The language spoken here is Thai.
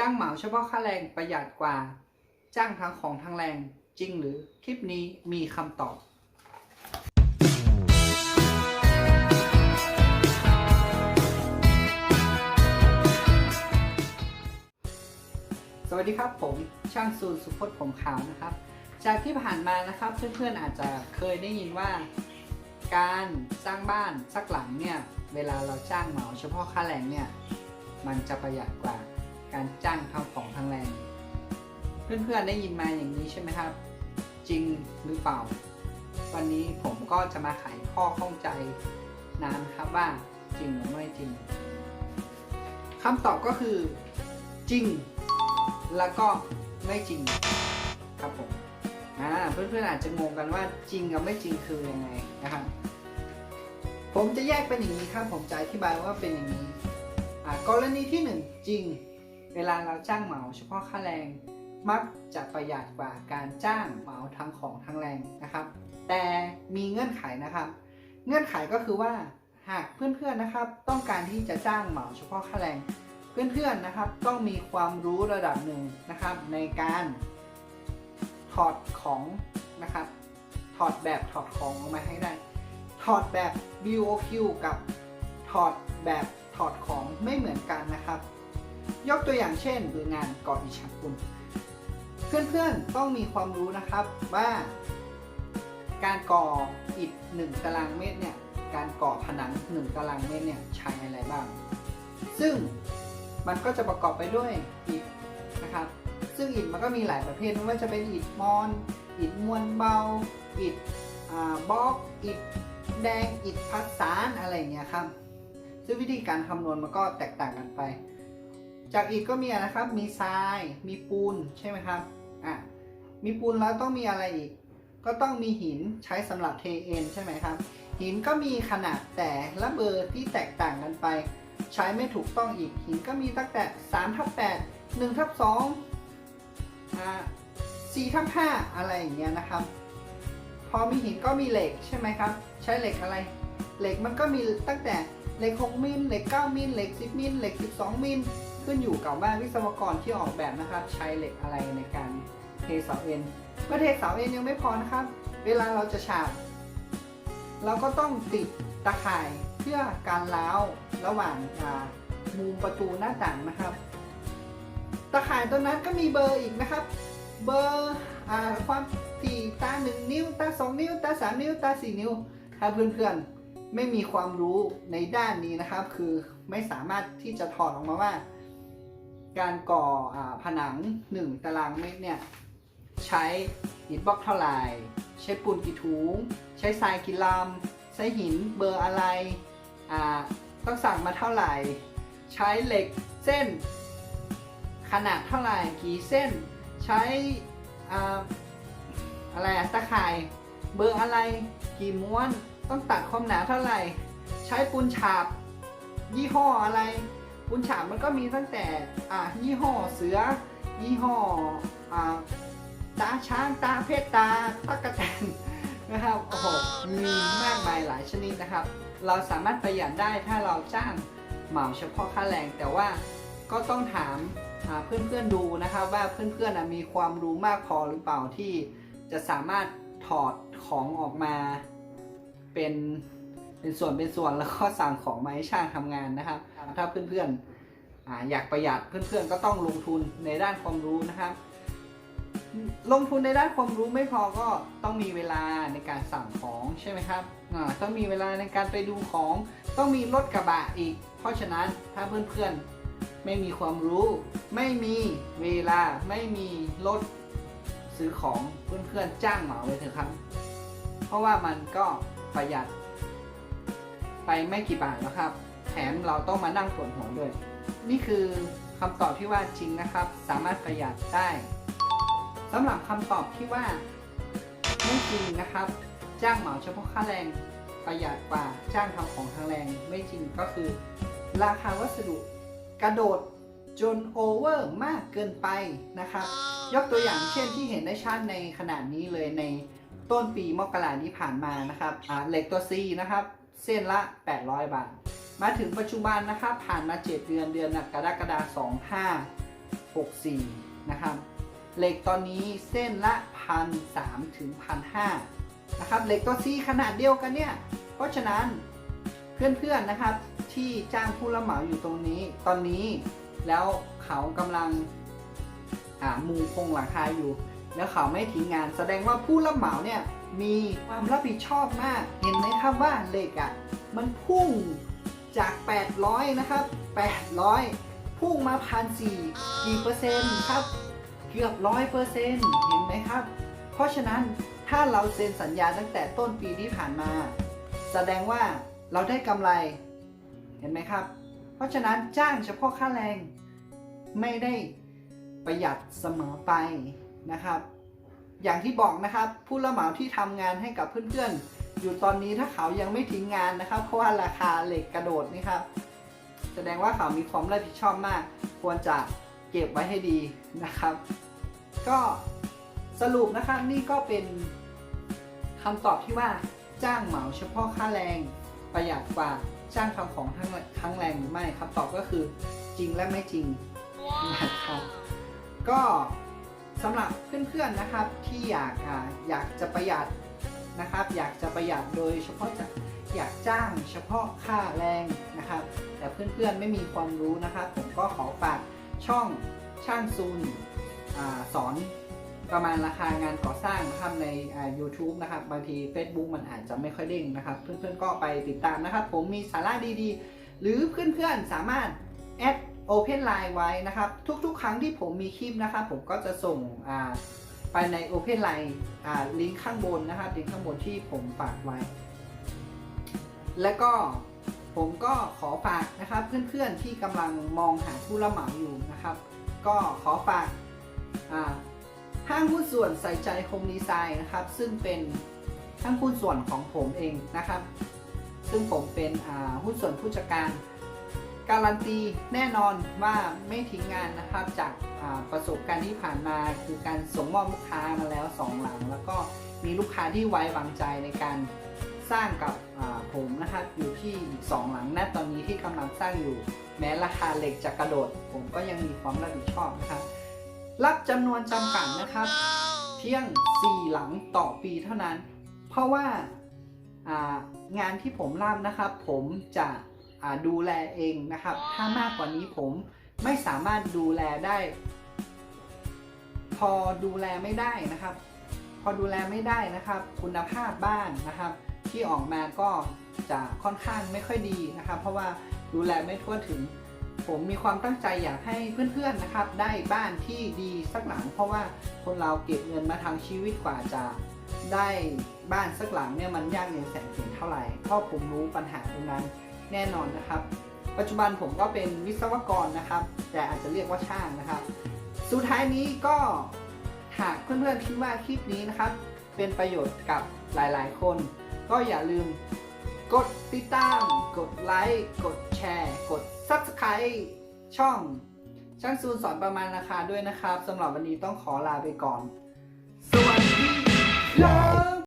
จ้างเหมาเฉพาะค่าแรงประหยัดกว่า จ้างทั้งของทั้งแรงจริงหรือคลิปนี้มีคำตอบสวัสดีครับผมช่างซูนสุพจน์ผมขาวนะครับ จากที่ผ่านมานะครับเพื่อนๆอาจจะเคยได้ยินว่า การสร้างบ้านสักหลังเนี่ยเวลาเราจ้างเหมาเฉพาะค่าแรงเนี่ยมันจะประหยัดกว่า การจ้างทำของทางแรง เพื่อนๆได้ยินมาอย่างนี้ใช่ไหมครับ จริงหรือเปล่า วันนี้ผมก็จะมาไขข้อข้องใจนะครับว่าจริงหรือไม่จริงคำตอบก็คือ จริง แล้วก็ไม่จริงครับผมอ่าเพื่อนๆอาจจะงงกันว่าจริงกับไม่จริงคือยังไงนะครับผมจะแยกเป็นอย่างนี้ครับผมจะอธิบายว่าเป็นอย่างนี้กรณีที่หนึ่งจริง เวลาเราจ้างเหมาเฉพาะค่าแรง มักจะประหยัดกว่าการจ้างเหมาทั้งของทั้งแรงนะครับ แต่มีเงื่อนไขนะครับ เงื่อนไขก็คือว่าหากเพื่อนๆนะครับ ต้องการที่จะจ้างเหมาเฉพาะค่าแรง เพื่อนๆนะครับ ต้องมีความรู้ระดับหนึ่งนะครับ ในการถอดของนะครับถอดแบบถอดของออกมาให้ได้ ถอดแบบ BOQ กับถอดแบบถอดของไม่เหมือนกันนะครับ ยกตัวอย่างเช่นดูงานก่ออิฐฉาบปูนเพื่อนๆต้องมีความรู้นะครับว่าการก่ออิฐ1ตารางเมตรเนี่ยการก่อผนัง 1 ตารางเมตรเนี่ยใช้อะไรบ้าง ซึ่งมันก็จะประกอบไปด้วยอิฐนะครับ ซึ่งอิฐมันก็มีหลายประเภทไม่ว่าจะเป็นอิฐมอนอิฐมวลเบา อิฐบล็อกอิฐแดงอิฐพัดสารอะไรเงี้ยครับ ซึ่งวิธีการคำนวณมันก็แตกต่างกันไป จากอิฐก็มีนะครับ มีทราย มีปูนใช่ไหมครับอะมีปูนแล้วต้องมีอะไรอีก ก็ต้องมีหินใช้สำหรับเทเอ็นใช่ไหมครับ หินก็มีขนาดแต่ละเบอร์ที่แตกต่างกันไป ใช้ไม่ถูกต้องอีก หินก็มีตั้งแต่3ทับ8 1ทับ2อ่า4ทับ5อะไรอย่างเงี้ยนะครับ พอมีหินก็มีเหล็กใช่ไหมครับ ใช้เหล็กอะไร เหล็กมันก็มีตั้งแต่เหล็ก 6มิล เหล็ก 9มิล เหล็ก 10มิล เหล็ก 12มิล ขึ้นอยู่กับว่าวิศวกรที่ออกแบบนะครับ ใช้เหล็กอะไรในการเทเสาเอ็นเมื่อเทเสาเอ็นยังไม่พอนะครับ เวลาเราจะฉาบเราก็ต้องติดตะข่ายเพื่อการล้าวระหว่างมุมประตูหน้าต่างนะครับ ตะข่ายตัวนั้นก็มีเบอร์อีกนะครับ เบอร์ความถี่ตา1นิ้ว ตา2นิ้ว ตา3นิ้ว ตา4นิ้ว ถ้าเพื่อนๆไม่มีความรู้ในด้านนี้นะครับ คือไม่สามารถที่จะถอดออกมาว่า การก่ออผนัง 1 ตารางเมตรเนี่ยใช้อิฐบล็อกเท่าไหร่ ใช้ปูนกี่ถุง ใช้ทรายกี่ลำใช้หินเบอร์อะไรต้องสั่งมาเท่าไหร่ ใช้เหล็กเส้น ขนาดเท่าไหร่กี่เส้น ใช้อ่าอะไรตะข่ายเบอร์อะไรกี่ม้วน ต้องตัดความหนาเท่าไหร่ ใช้ปูนฉาบ ยี่ห้ออะไร ปูนฉาบมันก็มีตั้งแต่อ่ายี่ห้อเสือ ยี่ห้ออ่าตาช้างตาเพชรตาตะกะแตนนะครับโอ้โหมีมากมายหลายชนิดนะครับ เราสามารถประหยัดได้ถ้าเราจ้างเหมาเฉพาะค่าแรง แต่ว่าก็ต้องถามอ่าเพื่อนๆดูนะครับว่าเพื่อนๆนมีความรู้มากพอหรือเปล่าที่จะสามารถถอดของออกมาเป็นเป็นส่วนเป็นส่วนแล้วก็สั่งของมาให้ช่างทำงานนะครับ ถ้าเพื่อนๆออยากประหยัดเพื่อนๆก็ต้องลงทุนในด้านความรู้นะครับลงทุนในด้านความรู้ไม่พอก็ต้องมีเวลาในการสั่งของใช่ไหมครับต้องมีเวลาในการไปดูของ ต้องมีรถกระบะอีก เพราะฉะนั้นถ้าเพื่อนๆไม่มีความรู้ ไม่มีเวลาไม่มีรถซื้อของเพื่อนๆจ้างเหมาเลยเถอะครับ เพราะว่ามันก็ประหยัดไปไม่กี่บาทแล้วครับ มเราต้องมานั่งปวดหัวด้วย นี่คือคำตอบที่ว่าจริงนะครับ สามารถประหยัดได้สำหรับคำตอบที่ว่าไม่จริงนะครับ จ้างเหมาเฉพาะค่าแรงประหยัดกว่าจ้างทำของทางแรงไม่จริงก็คือ ราคาวัสดุกระโดดจนโอเวอร์มากเกินไปนะครับ ยกตัวอย่างเช่นที่เห็นได้ชัดในขนาดนี้เลยในต้นปีมกราที่ผ่านมานะครับเหล็กตัว C นะครับ เส้นละ 800 บาท มาถึงปัจจุบันนะครับผ่านมา 7 เดือนเดือนกรกฎาคม25 64 นะครับเหล็กตอนนี้เส้นละพันสามถึงพันห้านะครับเหล็กตัวซีขนาดเดียวกันเนี่ย เพราะฉะนั้นเพื่อนๆนะครับที่จ้างผู้รับเหมาอยู่ตรงนี้ตอนนี้แล้วเขากำลังอ่ามูคงหลังคาอยู่ แล้วเขาไม่ทิ้งงาน แสดงว่าผู้รับเหมาเนี่ยมีความรับผิดชอบมาก เห็นไหมครับว่าเหล็กอะมันพุ่ง จาก 800 นะครับ 800 พุ่งมาพันสี่กี่เปอร์เซ็นต์ครับ เกือบร้อยเปอร์เซ็นต์เห็นไหมครับ เพราะฉะนั้นถ้าเราเซ็นสัญญาตั้งแต่ต้นปีที่ผ่านมา แสดงว่าเราได้กำไร เห็นไหมครับ เพราะฉะนั้นจ้างเฉพาะค่าแรงไม่ได้ประหยัดเสมอไปนะครับ อย่างที่บอกนะครับ ผู้รับเหมาที่ทำงานให้กับเพื่อนๆ อยู่ตอนนี้ถ้าเขายังไม่ทิ้งงานนะครับ เพราะว่าราคาเหล็กกระโดดนี่ครับ แสดงว่าเขามีความรับผิดชอบมาก ควรจะเก็บไว้ให้ดีนะครับ ก็สรุปนะครับนี่ก็เป็นคำตอบที่ว่าจ้างเหมาเฉพาะค่าแรงประหยัดกว่าจ้างทำของทั้งทั้งแรงหรือไม่คำตอบก็คือจริงและไม่จริงนะครับก็สำหรับเพื่อนๆนะครับที่อยากอ่าอยากจะประหยัด นะครับ อยากจะประหยัดโดยเฉพาะจะอยากจ้างเฉพาะค่าแรงนะครับ แต่เพื่อนๆไม่มีความรู้นะครับ ผมก็ขอฝากช่องช่างซูนอสอนประมาณราคางานก่อสร้างนะครับใน YouTube นะครับ บางที Facebook มันอาจจะไม่ค่อยเด้งนะครับ เพื่อนๆก็ไปติดตามนะครับ ผมมีสาระดีๆ หรือเพื่อนๆสามารถแอด Open Line ไว้นะครับ ทุกๆ ครั้งที่ผมมีคลิปนะครับ ผมก็จะส่งอ่า ไปใน Open Line อ่าลิงก์ข้างบนนะครับลิงก์ข้างบนที่ผมฝากไว้ และก็ผมก็ขอฝากนะครับเพื่อนๆที่กำลังมองหาผู้รับเหมาอยู่นะครับ ก็ขอฝากอ่าห้างหุ้นส่วนใส่ใจโฮมดีไซน์นะครับ ซึ่งเป็นห้างหุ้นส่วนของผมเองนะครับ ซึ่งผมเป็นอ่าหุ้นส่วนผู้จัดการ การันตีแน่นอนว่าไม่ทิ้งงานนะครับจาก ประสบการณ์ที่ผ่านมาคือการส่งมอบลูกค้ามาแล้วสองหลัง แล้วก็มีลูกค้าที่ไว้วางใจในการสร้างกับผมนะครับอยู่ที่อีกสองหลังณตอนนี้ที่กำลังสร้างอยู่ แม้ราคาเหล็กจะกระโดด ผมก็ยังมีความรับผิดชอบนะครับ รับจำนวนจำกัดนะครับ เพียง 4 หลังต่อปีเท่านั้น เพราะว่างานที่ผมรับนะครับ ผมจะดูแลเองนะครับ ถ้ามากกว่านี้ผมไม่สามารถดูแลได้ พอดูแลไม่ได้นะครับ พอดูแลไม่ได้นะครับ คุณภาพบ้านนะครับ ที่ออกมาก็จะค่อนข้างไม่ค่อยดีนะครับ เพราะว่าดูแลไม่ทั่วถึง ผมมีความตั้งใจอยากให้เพื่อนๆนะครับ ได้บ้านที่ดีสักหลัง เพราะว่าคนเราเก็บเงินมาทางชีวิตกว่าจะได้บ้านสักหลังเนี่ยมันยากเย็นแสนเข็ญเท่าไหร่เพราะผมรู้ปัญหาตรงนั้นแน่นอนนะครับ ปัจจุบันผมก็เป็นวิศวกรนะครับ แต่อาจจะเรียกว่าช่างนะครับ สุดท้ายนี้ก็หากเพื่อนๆคิดว่าคลิปนี้นะครับ เป็นประโยชน์กับหลายๆ คน ก็อย่าลืมกดติดตาม กดไลค์ กดแชร์ กด Subscribe ช่องช่างซูนสอนประมาณราคาด้วยนะครับสำหรับวันนี้ต้องขอลาไปก่อน สวัสดีครับ